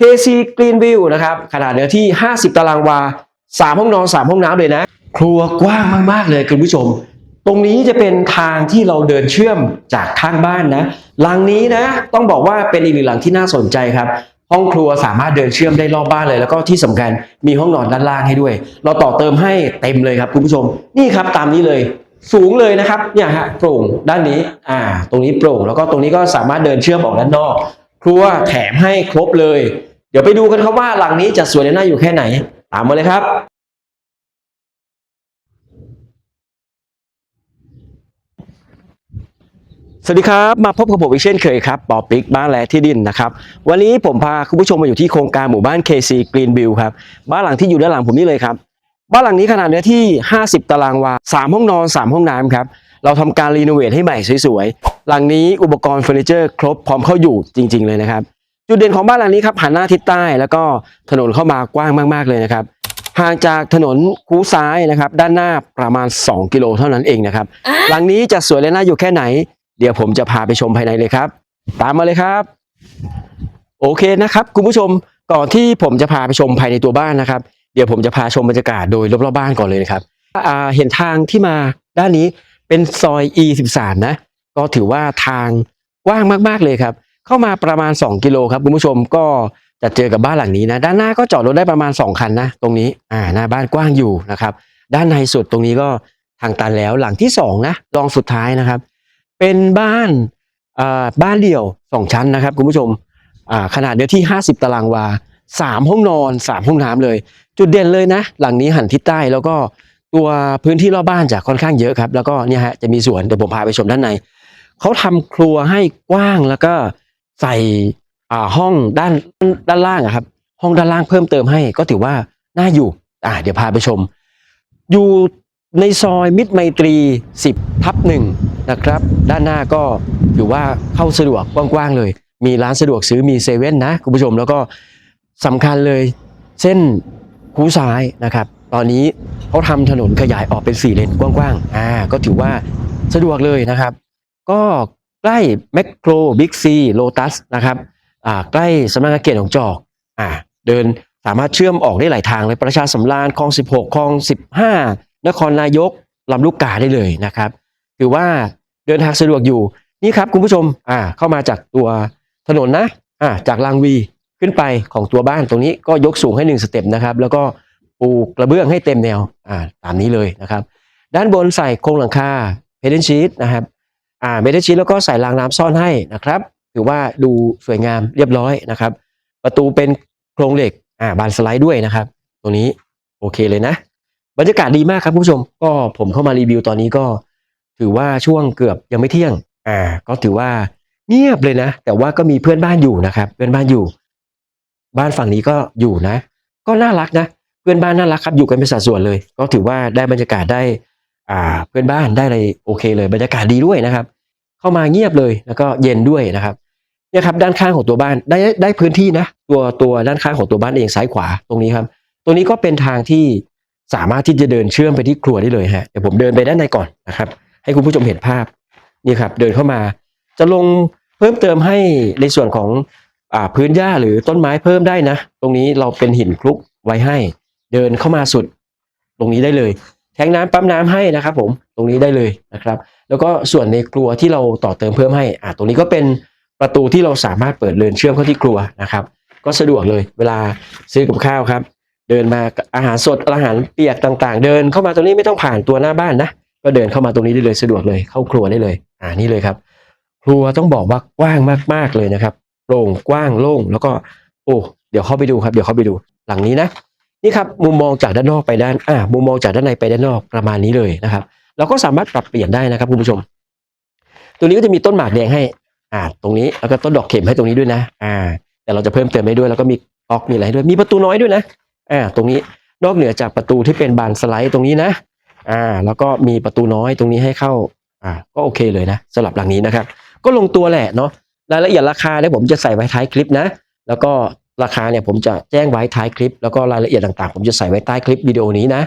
KC Green View นะครับขนาดเนื้อที่ 50 ตารางวา 3 ห้องนอน 3 ห้องน้ำเลยนะ ครัวกว้างมาก ๆ เลยคุณผู้ชม ตรงนี้จะเป็นทางที่เราเดินเชื่อมจากข้างบ้านนะ หลังนี้นะ ต้องบอกว่าเป็นอีกหนึ่งหลังที่น่าสนใจครับ ห้องครัวสามารถเดินเชื่อมได้รอบบ้านเลย แล้วก็ที่สำคัญมีห้องนอนด้านล่างให้ด้วย เราต่อเติมให้เต็มเลยครับคุณผู้ชม นี่ครับตามนี้เลยสูงเลยนะครับเนี่ยฮะโปร่งด้านนี้อ่า ตรงนี้โปร่ง แล้วก็ตรงนี้ก็สามารถเดินเชื่อมออกด้านนอก ครัวแถมให้ครบเลย ดี๋ยวไปดูกันครับว่าหลังนี้จะสวยและน่าอยู่แค่ไหน ตามมาเลยครับ สวัสดีครับ มาพบกับผมอีกเช่นเคยครับปอปิกบ้านและที่ดินนะครับ วันนี้ผมพาคุณผู้ชมมาอยู่ที่โครงการหมู่บ้าน KC Green View ครับ บ้านหลังที่อยู่ด้านหลังผมนี่เลยครับ บ้านหลังนี้ขนาดเนื้อที่ 50 ตารางวา 3 ห้องนอน 3 ห้องน้ำครับเราทำการรีโนเวทให้ใหม่สวยๆ หลังนี้อุปกรณ์เฟอร์นิเจอร์ครบพร้อมเข้าอยู่จริง ๆ เลยนะครับ จุดเด่นของบ้านหลังนี้ครับหันหน้าทิศใต้แล้วก็ถนนเข้ามากว้างมาก ๆเลยนะครับห่างจากถนนคูซ้ายนะครับ ด้านหน้าประมาณ 2 กิโลเท่านั้นเองนะครับ หลังนี้จะสวยและน่าอยู่แค่ไหน เดี๋ยวผมจะพาไปชมภายในเลยครับ ตามมาเลยครับ โอเคนะครับ คุณผู้ชมก่อนที่ผมจะพาไปชมภายในตัวบ้านนะครับ เดี๋ยวผมจะพาชมบรรยากาศโดยรอบๆบ้านก่อนเลยนะครับอ่าเห็นทางที่มาด้านนี้เป็นซอย E13 นะ ก็ถือว่าทางกว้างมากๆเลยครับ เข้ามาประมาณ 2 กิโลครับคุณผู้ชมก็จะเจอกับบ้านหลังนี้นะด้านหน้าก็จอดรถได้ประมาณ 2 คันนะตรงนี้อ่าหน้าบ้านกว้างอยู่นะครับ ด้านในสุดตรงนี้ก็ทางตันแล้วหลังที่สองนะรองสุดท้ายนะครับ เป็นบ้านอ่าบ้านเดี่ยวสองชั้นนะครับคุณผู้ชมอ่าขนาดเนื้อที่ 50 ตารางวาสามห้องนอนสามห้องน้ำเลย จุดเด่นเลยนะ หลังนี้หันทิศใต้แล้วก็ตัวพื้นที่รอบบ้านจะค่อนข้างเยอะครับ แล้วก็เนี่ยฮะจะมีสวนเดี๋ยวผมพาไปชมด้านในเขาทำครัวให้กว้างแล้วก็ ใส่อ่าห้องด้านด้านล่างอะครับ ห้องด้านล่างเพิ่มเติมให้ ก็ถือว่าน่าอยู่อ่าเดี๋ยวพาไปชม อยู่ในซอยมิตรไมตรี 10ทับหนึ่งนะครับ ด้านหน้าก็ถือว่าเข้าสะดวกกว้างๆเลย มีร้านสะดวกซื้อมีเซเว่นนะคุณผู้ชมแล้วก็สำคัญเลยเส้นคูซ้ายนะครับ ตอนนี้เขาทำถนนขยายออกเป็น4เลนกว้างๆอ่าก็ถือว่าสะดวกเลยนะครับ ก็ ใกล้แมคโครบิ๊กซีโลตัสนะครับอ่าใกล้สำนักงานเขตของจอกอ่าเดินสามารถเชื่อมออกได้หลายทางเลยประชาสำราญคลอง 16คลอง 15 นครนายกลำลูกกาได้เลยนะครับถือว่าเดินทางสะดวกอยู่นี่ครับคุณผู้ชมอ่าเข้ามาจากตัวถนนนะอ่าจากรางวีขึ้นไปของตัวบ้านตรงนี้ก็ยกสูงให้หนึ่งสเต็ปนะครับแล้วก็ปูกระเบื้องให้เต็มแนวอ่าตามนี้เลยนะครับ ด้านบนใส่โครงหลังคาเพด n นชีตนะครับ อ่าเมทัลชีตแล้วก็ใส่รางน้ำซ่อนให้นะครับ ถือว่าดูสวยงามเรียบร้อยนะครับ ประตูเป็นโครงเหล็กอ่าบานสไลด์ด้วยนะครับ ตัวนี้โอเคเลยนะ บรรยากาศดีมากครับผู้ชม ก็ผมเข้ามารีวิวตอนนี้ก็ ถือว่าช่วงเกือบยังไม่เที่ยง อ่า ก็ถือว่าเงียบเลยนะ แต่ว่าก็มีเพื่อนบ้านอยู่นะครับ เพื่อนบ้านอยู่ บ้านฝั่งนี้ก็อยู่นะ ก็น่ารักนะ เพื่อนบ้านน่ารักครับ อยู่กันเป็นสัดส่วนเลย ก็ถือว่าได้บรรยากาศได้ อ่าเพื่อนบ้านได้อะไรโอเคเลยบรรยากาศดีด้วยนะครับ เข้ามาเงียบเลยแล้วก็เย็นด้วยนะครับเนี่ยครับด้านข้างของตัวบ้านได้ได้พื้นที่นะ ตัวตัวด้านข้างของตัวบ้านเองซ้ายขวาตรงนี้ครับ ตรงนี้ก็เป็นทางที่สามารถที่จะเดินเชื่อมไปที่ครัวได้เลยฮะเดี๋ยวผมเดินไปด้านในก่อนนะครับ ให้คุณผู้ชมเห็นภาพนี่ครับ เดินเข้ามาจะลงเพิ่มเติมให้ในส่วนของอ่าพื้นหญ้าหรือต้นไม้เพิ่มได้นะ ตรงนี้เราเป็นหินคลุกไว้ให้ เดินเข้ามาสุด ตรงนี้ได้เลย แทงน้ำปั๊มน้ำให้นะครับ ผมตรงนี้ได้เลยนะครับ แล้วก็ส่วนในครัวที่เราต่อเติมเพิ่มให้อ่าตรงนี้ก็เป็นประตูที่เราสามารถเปิดเดินเชื่อมเข้าที่ครัวนะครับ ก็สะดวกเลยเวลาซื้อกับข้าวครับ เดินมาอาหารสดอาหารเปียกต่างๆ เดินเข้ามาตรงนี้ไม่ต้องผ่านตัวหน้าบ้านนะก็เดินเข้ามาตรงนี้ได้เลยสะดวกเลยเข้าครัวได้เลย อ่านี่เลยครับ ครัวต้องบอกว่ากว้างมากๆเลยนะครับโปร่งกว้างโล่งแล้วก็โอ้เดี๋ยวเข้าไปดูครับ เดี๋ยวเข้าไปดูหลังนี้นะ นี่ครับมุมมองจากด้านนอกไปด้านอ่ามุมมองจากด้านในไปด้านนอกประมาณนี้เลยนะครับ เราก็สามารถปรับเปลี่ยนได้นะครับคุณผู้ชมตรงนี้ก็จะมีต้นหมากแดงให้อ่าตรงนี้แล้วก็ต้นดอกเข็มให้ตรงนี้ด้วยนะ อ่า แต่เราจะเพิ่มเติมให้ด้วย แล้วก็มีออกมีอะไรให้ด้วย มีประตูน้อยด้วยนะอ่าตรงนี้นอกเหนือจากประตูที่เป็นบานสไลด์ตรงนี้นะ อ่า แล้วก็มีประตูน้อยตรงนี้ให้เข้า อ่า ก็โอเคเลยนะสำหรับหลังนี้นะครับ ก็ลงตัวแหละเนาะ รายละเอียดราคาเนี่ยผมจะใส่ไว้ท้ายคลิปนะ แล้วก็ ราคาเนี่ยผมจะแจ้งไว้ท้ายคลิป แล้วก็รายละเอียดต่างๆ ผมจะใส่ไว้ใต้คลิปวิดีโอนี้นะ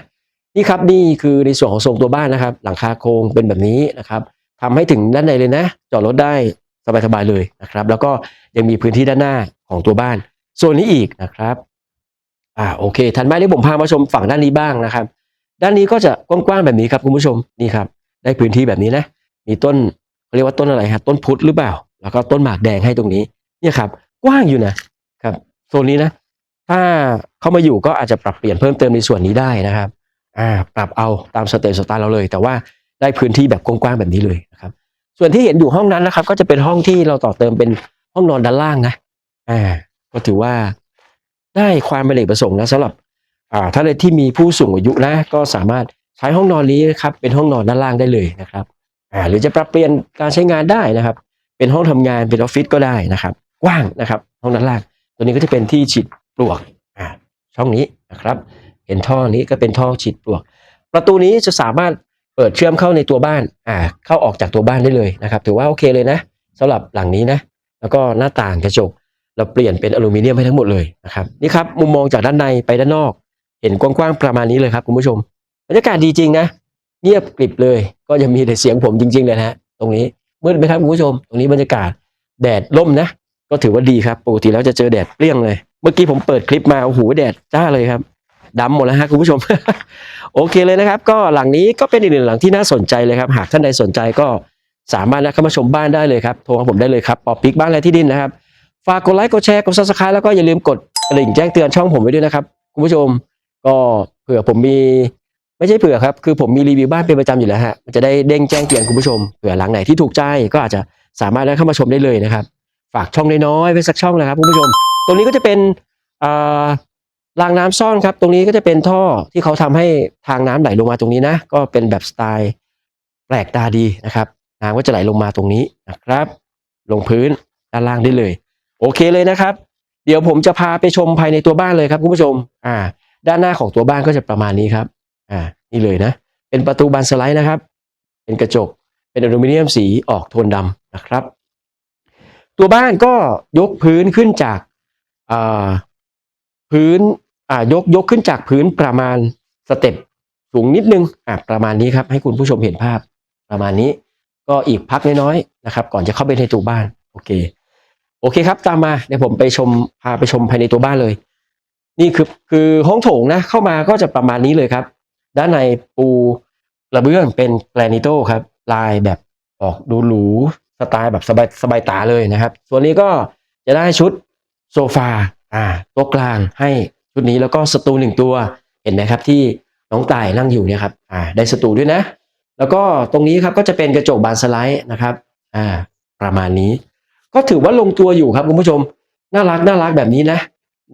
นี่ครับนี่คือในส่วนของทรงตัวบ้านนะครับ หลังคาโครงเป็นแบบนี้นะครับทำให้ถึงด้านในเลยนะ จอดรถได้สบายๆเลยนะครับ แล้วก็ยังมีพื้นที่ด้านหน้าของตัวบ้านโซนนี้อีกนะครับอ่าโอเคทันไหมที่ผมพามาชมฝั่งด้านนี้บ้างนะครับ ด้านนี้ก็จะกว้างๆแบบนี้ครับคุณผู้ชมนี่ครับ ได้พื้นที่แบบนี้นะ มีต้นเขาเรียกว่าต้นอะไรฮะต้นพุทธหรือเปล่า แล้วก็ต้นหมากแดงให้ตรงนี้ เนี่ยครับ กว้างอยู่นะครับ โซนนี้นะ ถ้าเข้ามาอยู่ก็อาจจะปรับเปลี่ยนเพิ่มเติมในส่วนนี้ได้นะครับอ่าปรับเอาตามสเตจสไตล์เราเลย แต่ว่าได้พื้นที่แบบกว้างๆแบบนี้เลยนะครับ ส่วนที่เห็นอยู่ห้องนั้นนะครับ ก็จะเป็นห้องที่เราต่อเติมเป็นห้องนอนด้านล่างนะอ่าก็ถือว่าได้ความเป็นเอกประสงค์นะสำหรับอ่าถ้าเลยที่มีผู้สูงอายุนะก็สามารถใช้ห้องนอนนี้นะครับเป็นห้องนอนด้านล่างได้เลยนะครับอ่าหรือจะปรับเปลี่ยนการใช้งานได้นะครับ เป็นห้องทำงานเป็นออฟฟิศก็ได้นะครับ กว้างนะครับ ห้องด้านล่าง ตัวนี้ก็จะเป็นที่ฉีดปลวกอ่าช่องนี้นะครับ เห็นท่อนี้ก็เป็นท่อฉีดปลวก ประตูนี้จะสามารถเปิดเชื่อมเข้าในตัวบ้านอ่าเข้าออกจากตัวบ้านได้เลยนะครับถือว่าโอเคเลยนะสำหรับหลังนี้นะ แล้วก็หน้าต่างกระจก เราเปลี่ยนเป็นอลูมิเนียมให้ทั้งหมดเลยนะครับนี่ครับมุมมองจากด้านในไปด้านนอก เห็นกว้างๆประมาณนี้เลยครับคุณผู้ชมบรรยากาศดีจริงนะเงียบกริบเลยก็จะมีแต่เสียงผมจริงๆเลยนะฮะตรงนี้มืดไหมครับคุณผู้ชม ตรงนี้บรรยากาศแดดร่มนะ ก็ถือว่าดีครับปกติแล้วจะเจอแดดเปรี้ยงเลย เมื่อกี้ผมเปิดคลิปมาโอ้โหแดดจ้าเลยครับดำหมดแล้วฮะคุณผู้ชม โอเคเลยนะครับ ก็หลังนี้ก็เป็นอีกหนึ่งหลังที่น่าสนใจเลยครับหากท่านใดสนใจก็สามารถนะเข้ามาชมบ้านได้เลยครับโทรหาผมได้เลยครับปอปิกบ้านและที่ดินนะครับฝากกดไลค์กดแชร์กดซับสไครต์แล้วก็อย่าลืมกดกระดิ่งแจ้งเตือนช่องผมไว้ด้วยนะครับคุณผู้ชมก็เผื่อผมมีไม่ใช่เผื่อครับ คือผมมีรีวิวบ้านเป็นประจำอยู่แล้วฮะมันจะได้เด้งแจ้งเตือนคุณผู้ชมเผื่อหลังไหนที่ถูกใจก็อาจจะสามารถได้เข้ามาชมได้เลยนะครับ ฝากช่องน้อยๆไว้สักช่องนะครับคุณผู้ชม ตรงนี้ก็จะเป็นรางน้ำซ่อนครับ ตรงนี้ก็จะเป็นท่อที่เขาทำให้ทางน้ำไหลลงมาตรงนี้นะ ก็เป็นแบบสไตล์แปลกตาดีนะครับน้ำก็จะไหลลงมาตรงนี้นะครับ ลงพื้นด้านล่างได้เลย โอเคเลยนะครับ เดี๋ยวผมจะพาไปชมภายในตัวบ้านเลยครับคุณผู้ชม อ่า ด้านหน้าของตัวบ้านก็จะประมาณนี้ครับ อ่า นี่เลยนะ เป็นประตูบานสไลด์นะครับ เป็นกระจก เป็นอลูมิเนียมสีออกโทนดำนะครับ ตัวบ้านก็ยกพื้นขึ้นจากพื้นยกยกขึ้นจากพื้นประมาณสเต็ปสูงนิดนึงประมาณนี้ครับ ให้คุณผู้ชมเห็นภาพประมาณนี้ก็อีกพักน้อยๆนะครับ ก่อนจะเข้าไปในตัวบ้านโอเค โอเคครับ ตามมาเดี๋ยวผมไปชมพาไปชมภายในตัวบ้านเลย นี่คือคือห้องโถงนะเข้ามาก็จะประมาณนี้เลยครับ ด้านในปูกระเบื้องเป็นแกรนิโตครับ ลายแบบออกดูหรู สไตล์แบบสบายสบายตาเลยนะครับ ส่วนนี้ก็จะได้ชุดโซฟาอ่าโต๊ะกลางให้ชุดนี้แล้วก็สตูหนึ่งตัวเห็นไหมครับที่น้องตายนั่งอยู่เนี่ยครับอ่าได้สตูด้วยนะ แล้วก็ตรงนี้ครับก็จะเป็นกระจกบานสไลด์นะครับอ่าประมาณนี้ ก็ถือว่าลงตัวอยู่ครับคุณผู้ชม น่ารักน่ารักแบบนี้นะ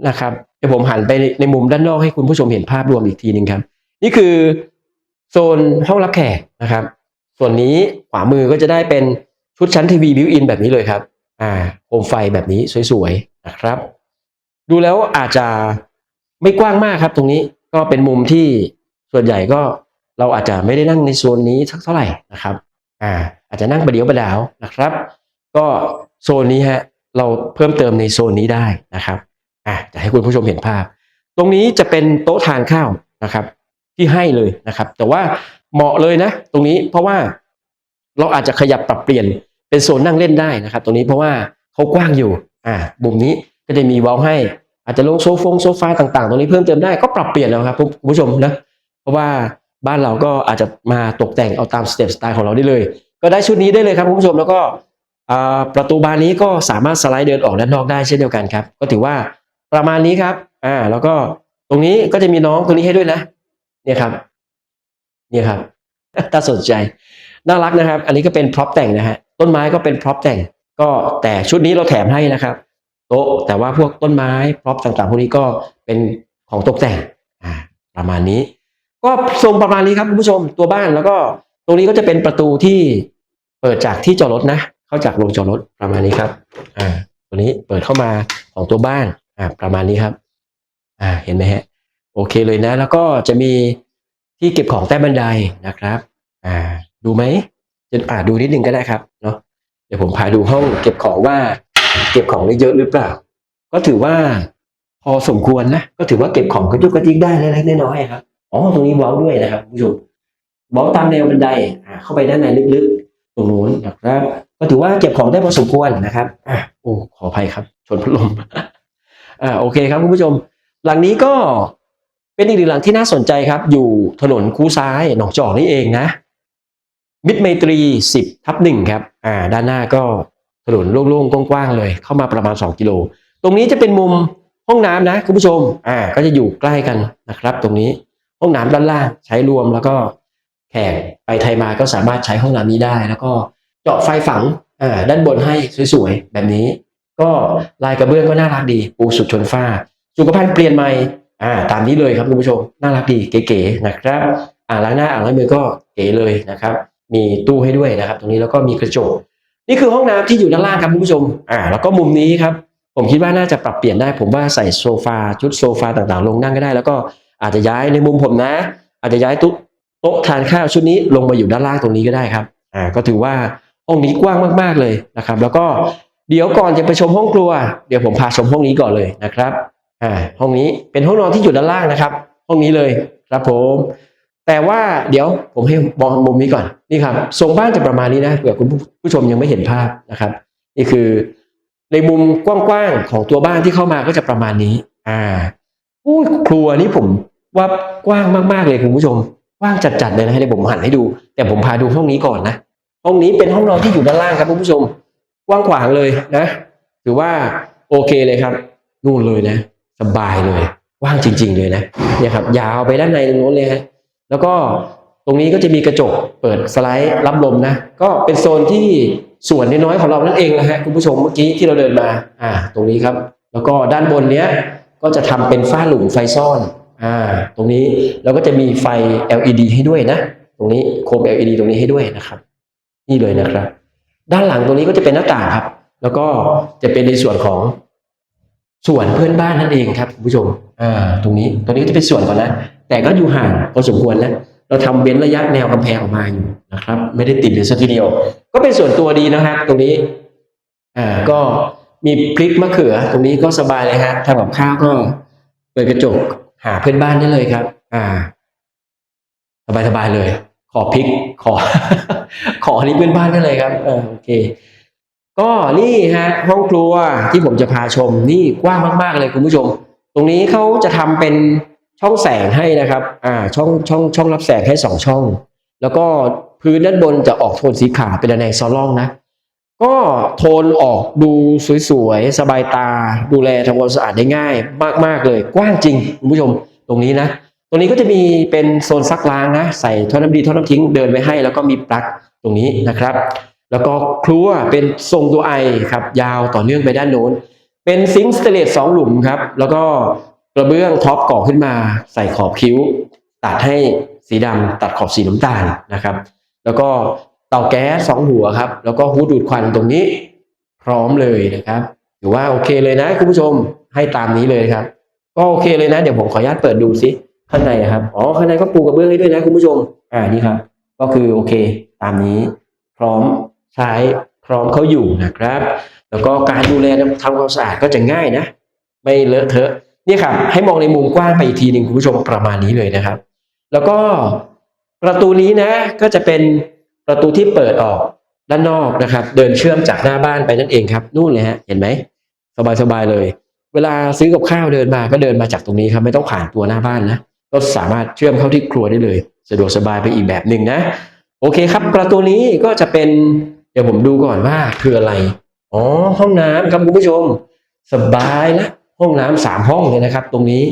นะครับเดี๋ยวผมหันไปในมุมด้านนอกให้คุณผู้ชมเห็นภาพรวมอีกทีหนึ่งครับ นี่คือโซนห้องรับแขกนะครับ ส่วนนี้ขวามือก็จะได้เป็น ชุดชั้นทีวีบิวอินแบบนี้เลยครับ อ่าโคมไฟแบบนี้สวยๆนะครับ ดูแล้วอาจจะไม่กว้างมากครับ ตรงนี้ก็เป็นมุมที่ส่วนใหญ่ก็เราอาจจะไม่ได้นั่งในโซนนี้สักเท่าไหร่นะครับ อ่า อาจจะนั่งประเดี๋ยวประดาวนะครับ ก็โซนนี้ฮะเราเพิ่มเติมในโซนนี้ได้นะครับ อะจะให้คุณผู้ชมเห็นภาพ ตรงนี้จะเป็นโต๊ะทานข้าวนะครับ ที่ให้เลยนะครับ แต่ว่าเหมาะเลยนะ ตรงนี้เพราะว่าเราอาจจะขยับปรับเปลี่ยน เป็นโซนนั่งเล่นได้นะครับ ตรงนี้เพราะว่าเขากว้างอยู่ อ่ามุมนี้ก็จะมีเวอลให้ อาจจะลงโซฟงโซฟาต่างๆ ตรงนี้เพิ่มเติมได้ก็ปรับเปลี่ยนแล้วครับคุณผู้ชมนะเพราะว่าบ้านเราก็อาจจะมาตกแต่งเอาตามสเต็ปสไตล์ของเราได้เลย ก็ได้ชุดนี้ได้เลยครับคุณผู้ชมแล้วก็ประตูบานนี้ก็สามารถสไลด์เดินออกด้านนอกได้เช่นเดียวกันครับ ก็ถือว่าประมาณนี้ครับ อ่า แล้วก็ตรงนี้ก็จะมีน้องตัวนี้ให้ด้วยนะ เนี่ยครับ เนี่ยครับ ถ้าสนใจ น่ารักนะครับ อันนี้ก็เป็นพร็อพแต่งนะฮะ ต้นไม้ก็เป็นพร็อพแต่ง ก็แต่ชุดนี้เราแถมให้นะครับ โต๊ะแต่ว่าพวกต้นไม้พร็อพต่างๆพวกนี้ก็เป็นของตกแต่งประมาณนี้ ก็ทรงประมาณนี้ครับคุณผู้ชมตัวบ้านแล้วก็ตรงนี้ก็จะเป็นประตูที่เปิดจากที่จอดรถนะ เข้าจากโรงจอดรถประมาณนี้ครับ อ่า ตัวนี้เปิดเข้ามาของตัวบ้าน อ่า ประมาณนี้ครับ อ่า เห็นไหมฮะ โอเคเลยนะ แล้วก็จะมีที่เก็บของใต้บันไดนะครับ อ่า ดูไหม อ่าดูนิดนึงก็ได้ครับเนาะเดี๋ยวผมพาดูห้องเก็บของว่าเก็บของได้เยอะหรือเปล่า ก็ถือว่าพอสมควรนะก็ถือว่าเก็บของกระจุกกระจิกได้เล็กๆน้อยๆครับอ๋อตรงนี้เว้าด้วยนะครับคุณผู้ชมเว้าตามแนวบันไดอ่าเข้าไปด้านในลึกๆตรงนู้นนะครับ ก็ถือว่าเก็บของได้พอสมควรนะครับอะโอ้ขออภัยครับ ชนพัดลมอ่าโอเคครับคุณผู้ชม หลังนี้ก็เป็นอีกหนึ่งหลังที่น่าสนใจครับ อยู่ถนนคูซ้ายหนองจอกนี่เองนะ มิตรไมตรี 10ทับหนึ่งครับอ่าด้านหน้าก็ถนนโล่งๆกว้างๆเลย เข้ามาประมาณ 2 กิโล ตรงนี้จะเป็นมุมห้องน้ำนะคุณผู้ชมอ่าก็จะอยู่ใกล้กันนะครับ ตรงนี้ห้องน้ำด้านล่างใช้รวมแล้วก็แขกไปไทยมาก็สามารถใช้ห้องน้ำนี้ได้ แล้วก็เจาะไฟฝังอ่าด้านบนให้สวยๆแบบนี้ ก็ลายกระเบื้องก็น่ารักดี ปูสุดชนฟ้า สุขภัณฑ์เปลี่ยนใหม่อ่าตามนี้เลยครับคุณผู้ชมน่ารักดีเก๋ๆนะครับ อ่างล้างหน้าอ่างล้างมือก็เก๋เลยนะครับ มีตู้ให้ด้วยนะครับ ตรงนี้แล้วก็มีกระจก นี่คือห้องน้ำที่อยู่ด้านล่างครับคุณผู้ชม อ่า แล้วก็มุมนี้ครับ ผมคิดว่าน่าจะปรับเปลี่ยนได้ ผมว่าใส่โซฟาชุดโซฟาต่างๆ ลงนั่งก็ได้ แล้วก็อาจจะย้ายในมุมผมนะ อาจจะย้ายตุ๊โต๊ะทานข้าวชุดนี้ลงมาอยู่ด้านล่างตรงนี้ก็ได้ครับ อ่า ก็ถือว่าห้องนี้กว้างมากๆเลยนะครับ แล้วก็เดี๋ยวก่อนจะไปชมห้องครัว เดี๋ยวผมพาชมห้องนี้ก่อนเลยนะครับ อ่า ห้องนี้เป็นห้องนอนที่อยู่ด้านล่างนะครับ ห้องนี้เลยครับผม แต่ว่าเดี๋ยวผมให้มองมุมนี้ก่อนนี่ครับทรงบ้านจะประมาณนี้นะเผื่อคุณผู้ชมยังไม่เห็นภาพนะครับ นี่คือในมุมกว้างๆของตัวบ้านที่เข้ามาก็จะประมาณนี้ อ่าอู้ครัวนี่ผมว่ากว้างมากๆเลยคุณผู้ชมกว้างจัดๆเลยนะให้ผมหันให้ดู แต่ผมพาดูห้องนี้ก่อนนะห้องนี้เป็นห้องนอนที่อยู่ด้านล่างครับคุณผู้ชมกว้างขวางเลยนะ ถือว่าโอเคเลยครับ นู่นเลยนะ สบายเลยกว้างจริง ๆ เลยนะเนี่ยครับ ยาวไปด้านในตรงโน้นเลยฮะ แล้วก็ตรงนี้ก็จะมีกระจกเปิดสไลด์รับลมนะ ก็เป็นโซนที่ส่วนน้อยๆของเรานั่นเองนะฮะคุณผู้ชมเมื่อกี้ที่เราเดินมาอ่าตรงนี้ครับ แล้วก็ด้านบนเนี้ยก็จะทำเป็นฝ้าหลุมไฟซ่อนอ่าตรงนี้แล้วก็จะมีไฟ LED ให้ด้วยนะ ตรงนี้โคม LED ตรงนี้ให้ด้วยนะครับ นี่เลยนะครับ ด้านหลังตรงนี้ก็จะเป็นหน้าต่างครับ แล้วก็จะเป็นในส่วนของส่วนเพื่อนบ้านนั่นเองครับคุณผู้ชมอ่าตรงนี้ตรงนี้ก็จะเป็นส่วนก่อนนะ แต่ก็อยู่ห่างพอสมควรนะเราทำเว้นระยะแนวกำแพงออกมาอยู่นะครับ ไม่ได้ติดเลยสักทีเดียว ก็เป็นส่วนตัวดีนะครับตรงนี้อ่าก็มีพริกมะเขือ ตรงนี้ก็สบายเลยฮะทำกับข้าวก็เปิดกระจกหาเพื่อนบ้านได้เลยครับ อ่า สบายสบายเลย ขอพริกขอ ขอนี้เพื่อนบ้านได้เลยครับเออโอเค ก็นี่ฮะ ห้องครัวที่ผมจะพาชมนี่กว้างมาก ๆ เลยคุณผู้ชม ตรงนี้เขาจะทำเป็น ช่องแสงให้นะครับ อ่า ช่องช่องช่องรับแสงให้สองช่อง แล้วก็พื้นด้านบนจะออกโทนสีขาวเป็นระแนงซอลล่องนะ ก็โทนออกดูสวยๆ สบายตา ดูแลทำความสะอาดได้ง่ายมากๆเลย กว้างจริงคุณผู้ชมตรงนี้นะ ตรงนี้ก็จะมีเป็นโซนซักล้างนะ ใส่ท่อน้ำดีท่อน้ำทิ้งเดินไว้ให้ แล้วก็มีปลั๊กตรงนี้นะครับ แล้วก็ครัวเป็นทรงตัวไอครับ ยาวต่อเนื่องไปด้านโน้นเป็นซิงค์สเตเลสสองหลุมครับ แล้วก็ กระเบื้องท็อปก่อขึ้นมาใส่ขอบคิ้ว ตัดให้สีดำตัดขอบสีน้ำตาลนะครับ แล้วก็เตาแก๊สสองหัวครับ แล้วก็ฮูดดูดควันตรงนี้พร้อมเลยนะครับถือว่าโอเคเลยนะคุณผู้ชมให้ตามนี้เลยครับ ก็โอเคเลยนะ เดี๋ยวผมขออนุญาตเปิดดูซิข้างในครับอ๋อข้างในก็ปูกระเบื้องให้ด้วยนะคุณผู้ชม อ่านี่ครับ ก็คือโอเค ตามนี้ พร้อมใช้พร้อมเขาอยู่นะครับ แล้วก็การดูแลทำความสะอาดก็จะง่ายนะ ไม่เลอะเทอะ นี่ครับให้มองในมุมกว้างไปอีกทีหนึ่งคุณผู้ชมประมาณนี้เลยนะครับ แล้วก็ประตูนี้นะก็จะเป็นประตูที่เปิดออกด้านนอกนะครับ เดินเชื่อมจากหน้าบ้านไปนั่นเองครับ นู่นเลยฮะเห็นไหมสบายๆเลย เวลาซื้อกับข้าวเดินมาก็เดินมาจากตรงนี้ครับ ไม่ต้องผ่านตัวหน้าบ้านนะก็สามารถเชื่อมเข้าที่ครัวได้เลย สะดวกสบายไปอีกแบบหนึ่งนะ โอเคครับ ประตูนี้ก็จะเป็น เดี๋ยวผมดูก่อนว่าคืออะไรอ๋อห้องน้ำครับคุณผู้ชม สบายละ ห้องน้ำสามห้องเลยนะครับ ตรงนี้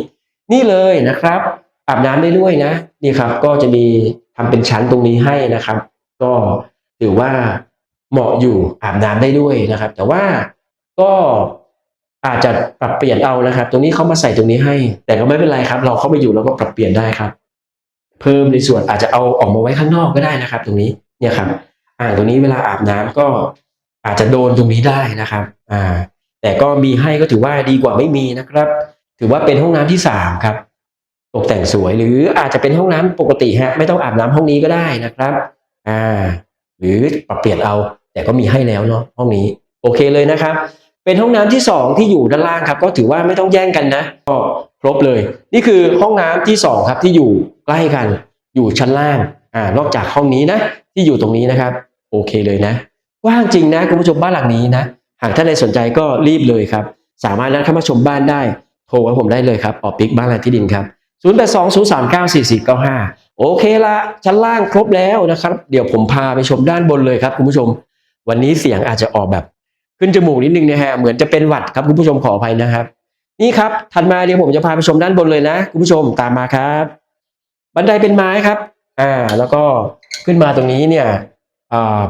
นี่เลยนะครับอาบน้ำได้ด้วยนะนี่ครับ ก็จะมีทำเป็นชั้นตรงนี้ให้นะครับ ก็ถือว่าเหมาะอยู่อาบน้ำได้ด้วยนะครับ แต่ว่าก็อาจจะปรับเปลี่ยนเอานะครับ ตรงนี้เขามาใส่ตรงนี้ให้ แต่ก็ไม่เป็นไรครับ เราเข้าไปอยู่เราก็ปรับเปลี่ยนได้ครับ เพิ่มในส่วนอาจจะเอาออกมาไว้ข้างนอกก็ได้นะครับ ตรงนี้เนี่ยครับ อ่าตรงนี้เวลาอาบน้ำก็อาจจะโดนตรงนี้ได้นะครับ อ่า แต่ก็มีให้ก็ถือว่าดีกว่าไม่มีนะครับ ถือว่าเป็นห้องน้ำที่สามครับ ตกแต่งสวยหรืออาจจะเป็นห้องน้ำปกติฮะไม่ต้องอาบน้ำห้องนี้ก็ได้นะครับอ่าหรือปรับเปลี่ยนเอา แต่ก็มีให้แล้วเนาะห้องนี้โอเคเลยนะครับ เป็นห้องน้ำที่สองที่อยู่ด้านล่างครับ ก็ถือว่าไม่ต้องแย่งกันนะก็ครบเลย นี่คือห้องน้ำที่สองครับที่อยู่ใกล้กัน อยู่ชั้นล่างอ่านอกจากห้องนี้นะ ที่อยู่ตรงนี้นะครับ โอเคเลยนะกว้างจริงนะคุณผู้ชมบ้านหลังนี้นะ หากท่านใดสนใจก็รีบเลยครับ สามารถนัดเข้ามาชมบ้านได้ โทรกับผมได้เลยครับปอปิกบ้านแลที่ดินครับ 0 8 2 0 3 9 4 4 9 5 โอเคละชั้นล่างครบแล้วนะครับ เดี๋ยวผมพาไปชมด้านบนเลยครับคุณผู้ชม วันนี้เสียงอาจจะออกแบบ ขึ้นจมูกนิดนึงนะฮะเหมือนจะเป็นหวัดครับคุณผู้ชมขออภัยนะครับ นี่ครับถัดมาเดี๋ยวผมจะพาไปชมด้านบนเลยนะ คุณผู้ชมตามมาครับ บันไดเป็นไม้ครับ อ่า แล้วก็ขึ้นมาตรงนี้เนี่ยอ่า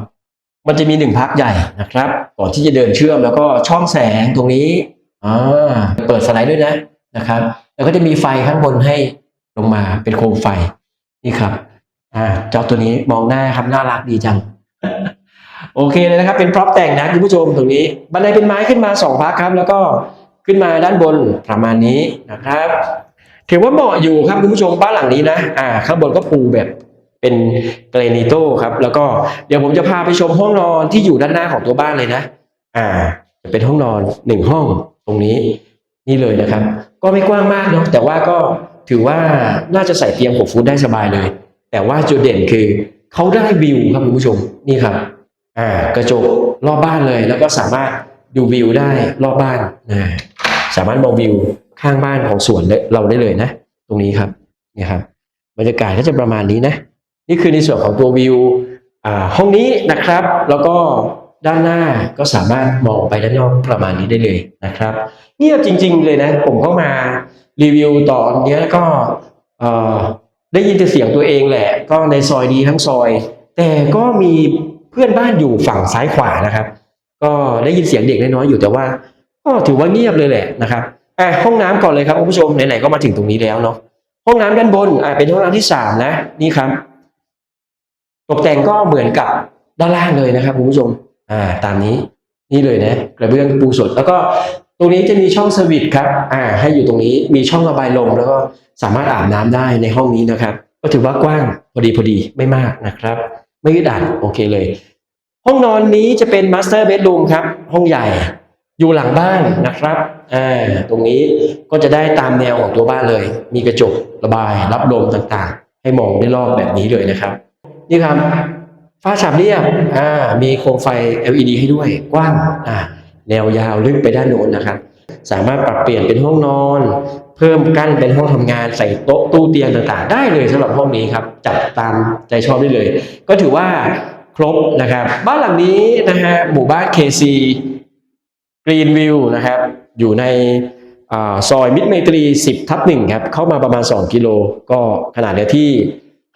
มันจะมีหนึ่งพักใหญ่นะครับก่อนที่จะเดินเชื่อมแล้วก็ช่องแสงตรงนี้อ่าเปิดสไลด์ด้วยนะนะครับ แล้วก็จะมีไฟข้างบนให้ลงมาเป็นโคมไฟนี่ครับอ่าเจ้าตัวนี้มองหน้าครับน่ารักดีจัง โอเคเลยนะครับ เป็นพร็อพแต่งนะคุณผู้ชมตรงนี้ บันไดเป็นไม้ขึ้นมาสองพักครับ แล้วก็ขึ้นมาด้านบนประมาณนี้นะครับถือว่าเหมาะอยู่ครับคุณผู้ชมบ้านหลังนี้นะอ่าข้างบนก็ปูแบบ เป็นเกรนิโต้ครับแล้วก็เดี๋ยวผมจะพาไปชมห้องนอนที่อยู่ด้านหน้าของตัวบ้านเลยนะ อ่า เป็นห้องนอนหนึ่งห้องตรงนี้นี่เลยนะครับ ก็ไม่กว้างมากเนาะแต่ว่าก็ถือว่าน่าจะใส่เตียง6ฟุตได้สบายเลย แต่ว่าจุดเด่นคือเขาได้วิวครับคุณผู้ชมนี่ครับ อ่ากระจกรอบบ้านเลย แล้วก็สามารถดูวิวได้รอบบ้านนะสามารถมองวิวข้างบ้านของสวนเราได้เลยนะ ตรงนี้ครับนี่ครับบรรยากาศก็จะประมาณนี้นะ นี่คือในส่วนของตัววิวห้องนี้นะครับ แล้วก็ด้านหน้าก็สามารถมองไปด้านนอกประมาณนี้ได้เลยนะครับเงียบจริง ๆ เลยนะ ผมเข้ามารีวิวตอนเนี้ยก็ได้ยินแต่เสียงตัวเองแหละ ก็ในซอยดีทั้งซอย แต่ก็มีเพื่อนบ้านอยู่ฝั่งซ้ายขวานะครับ ก็ได้ยินเสียงเด็กน้อยๆอยู่แต่ว่าก็ถือว่าเงียบเลยแหละนะครับอะห้องน้ำก่อนเลยครับคุณผู้ชมไหนๆก็มาถึงตรงนี้แล้วเนาะห้องน้ำด้านบนอะเป็นห้องน้ำที่สามนะนี่ครับ ตกแต่งก็เหมือนกับด้านล่างเลยนะครับคุณผู้ชม อ่า ตามนี้นี่เลยนะกระเบื้องปูสด แล้วก็ตรงนี้จะมีช่องสวิตช์ครับ อ่า ให้อยู่ตรงนี้มีช่องระบายลม แล้วก็สามารถอาบน้ำได้ในห้องนี้นะครับ ก็ถือว่ากว้างพอดีพอดีไม่มากนะครับ ไม่อึดอัดโอเคเลย ห้องนอนนี้จะเป็นมาสเตอร์เบดรูมครับ ห้องใหญ่อยู่หลังบ้านนะครับ อ่า ตรงนี้ก็จะได้ตามแนวของตัวบ้านเลย มีกระจกระบายรับลมต่างๆ ให้มองได้รอบแบบนี้เลยนะครับ นี่ครับฝ้าฉาบเรียบอ่ามีโคมไฟ LED ให้ด้วยกว้างอ่าแนวยาวลึกไปด้านโน้นนะครับ สามารถปรับเปลี่ยนเป็นห้องนอน เพิ่มกั้นเป็นห้องทำงานใส่โต๊ะตู้เตียงต่างๆ ได้เลยสำหรับห้องนี้ครับ จัดตามใจชอบได้เลย ก็ถือว่าครบนะครับ บ้านหลังนี้นะฮะหมู่บ้าน KC Green View นะครับ อยู่ในอซอยมิตรไมตรี 10 ทับ1ครับ เข้ามาประมาณ 2 กิโล ก็ขนาดเนื้อที่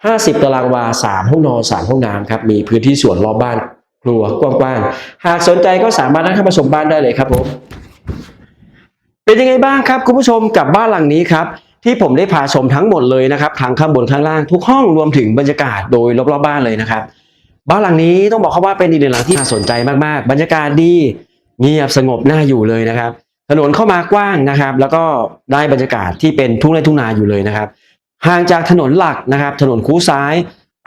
50 ตารางวา 3 ห้องนอน 3 ห้องน้ำครับ มีพื้นที่สวนรอบบ้านครัวกว้างๆ หากสนใจก็สามารถนั่งเข้ามาชมบ้านได้เลยครับผม เป็นยังไงบ้างครับคุณผู้ชมกับบ้านหลังนี้ครับที่ผมได้พาชมทั้งหมดเลยนะครับทั้งข้างบนข้างล่างทุกห้องรวมถึงบรรยากาศโดยรอบๆบ้านเลยนะครับ บ้านหลังนี้ต้องบอกเขาว่าเป็นอีกหนึ่งหลังที่น่าสนใจมากๆ บรรยากาศดีเงียบสงบน่าอยู่เลยนะครับ ถนนเข้ามากว้างนะครับ แล้วก็ได้บรรยากาศที่เป็นทุ่งไร่ทุ่งนาอยู่เลยนะครับ ห่างจากถนนหลักนะครับ ถนนคูซ้าย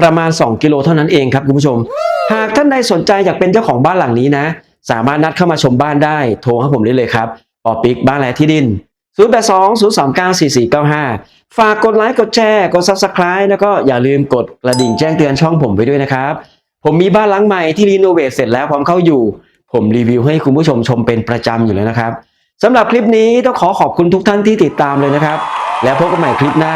ประมาณ 2 กิโลเท่านั้นเองครับคุณผู้ชม หากท่านใดสนใจอยากเป็นเจ้าของบ้านหลังนี้นะ สามารถนัดเข้ามาชมบ้านได้โทรให้ผมได้เลยครับปอปิกบ้านแลที่ดิน 0 8 2 0 2 9 4 4 9 5 ฝากกดไลค์กดแชร์กด Subscribe แล้วก็อย่าลืมกดกระดิ่งแจ้งเตือนช่องผมไปด้วยนะครับ ผมมีบ้านหลังใหม่ที่รีโนเวทเสร็จแล้วพร้อมเข้าอยู่ ผมรีวิวให้คุณผู้ชมชมเป็นประจำอยู่แล้วนะครับสำหรับคลิปนี้ต้องขอขอบคุณทุกท่านที่ติดตามเลยนะครับ แล้วพบกันใหม่คลิปหน้า